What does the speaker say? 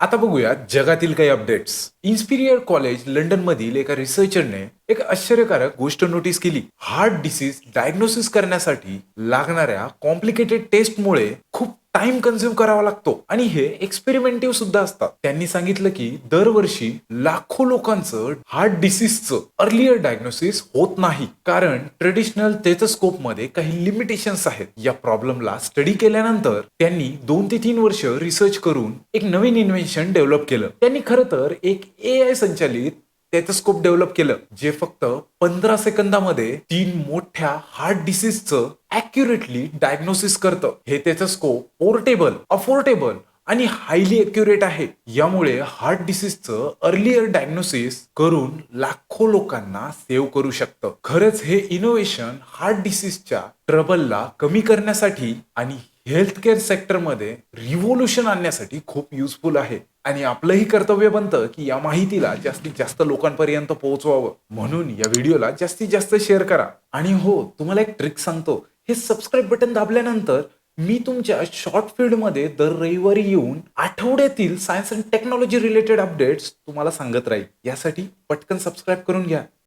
आता बघूया जगातील काही अपडेट्स. इन्स्पिरियर कॉलेज लंडन मधील एका रिसर्चरने एक आश्चर्यकारक गोष्ट नोटीस केली. हार्ट डिसीज डायग्नोसिस करण्यासाठी लागणाऱ्या कॉम्प्लिकेटेड टेस्टमुळे खूप टाइम कन्झ्युम करावा लागतो. आणि हे एक्सपेरिमेंटिव्ह सुद्धा असतात. त्यांनी सांगितलं की दरवर्षी लाखो लोकांचं हार्ट डिसीजचं अर्लियर डायग्नोसिस होत नाही. कारण ट्रेडिशनल टेथोस्कोपमध्ये काही लिमिटेशन्स आहेत. या प्रॉब्लेमला स्टडी केल्यानंतर त्यांनी दोन ते तीन वर्ष रिसर्च करून एक नवीन इन्व्हेन्शन डेव्हलप केलं. त्यांनी खरं तर एक ए आय संचालित स्कोप डेव्हलप केलं. जे फक्त पंधरा सेकंदामध्ये तीन मोठ्या हार्ट डिसीजचं अॅक्युरेटली डायग्नोसिस करतं. हे टेथोस्कोप पोर्टेबल अफोर्डेबल आणि हायली अॅक्युरेट आहे. यामुळे हार्ट डिसीजचं अर्लियर डायग्नोसिस करून लाखो लोकांना सेव्ह करू शकतं. खरंच हे इनोव्हेशन हार्ट डिसीजच्या ट्रबलला कमी करण्यासाठी आणि हेल्थ केअर सेक्टरमध्ये रिव्होल्युशन आणण्यासाठी खूप युजफुल आहे. आणि आपलंही कर्तव्य बनतं की या माहितीला जास्तीत जास्त लोकांपर्यंत पोहोचवावं. म्हणून या व्हिडिओला जास्तीत जास्त शेअर करा. आणि हो तुम्हाला एक ट्रिक सांगतो. हे सबस्क्राईब बटन दाबल्यानंतर मी तुमच्या शॉर्ट फील्डमध्ये दर रविवारी येऊन आठवड्यातील science and technology related updates तुम्हाला सांगत राहील. यासाठी पटकन सबस्क्राईब करून घ्या.